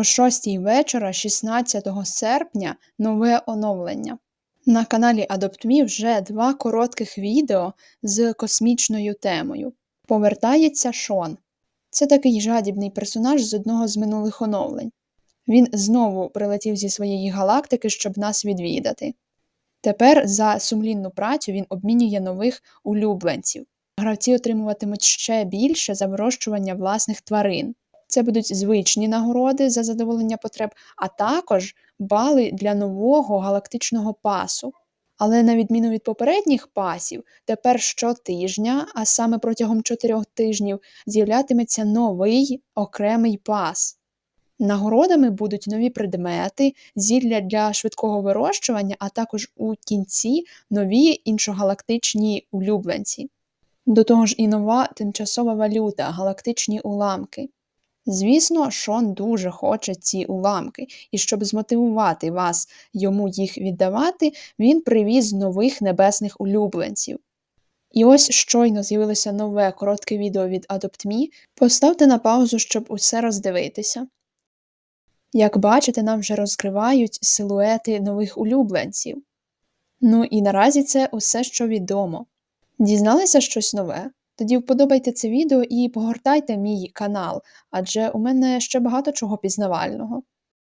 О 6 вечора, 16 серпня, нове оновлення. На каналі AdoptMe вже два коротких відео з космічною темою. Повертається Шон. Це такий жадібний персонаж з одного з минулих оновлень. Він знову прилетів зі своєї галактики, щоб нас відвідати. Тепер за сумлінну працю він обмінює нових улюбленців. Гравці отримуватимуть ще більше за вирощування власних тварин. Це будуть звичні нагороди за задоволення потреб, а також бали для нового галактичного пасу. Але на відміну від попередніх пасів, тепер щотижня, а саме протягом чотирьох тижнів, з'являтиметься новий окремий пас. Нагородами будуть нові предмети, зілля для швидкого вирощування, а також у кінці нові іншогалактичні улюбленці. До того ж і нова тимчасова валюта, галактичні уламки. Звісно, Шон дуже хоче ці уламки, і щоб змотивувати вас йому їх віддавати, він привіз нових небесних улюбленців. І ось щойно з'явилося нове коротке відео від AdoptMe. Поставте на паузу, щоб усе роздивитися. Як бачите, нам вже розкривають силуети нових улюбленців. Ну і наразі це усе, що відомо. Дізналися щось нове? Тоді вподобайте це відео і погортайте мій канал, адже у мене ще багато чого пізнавального.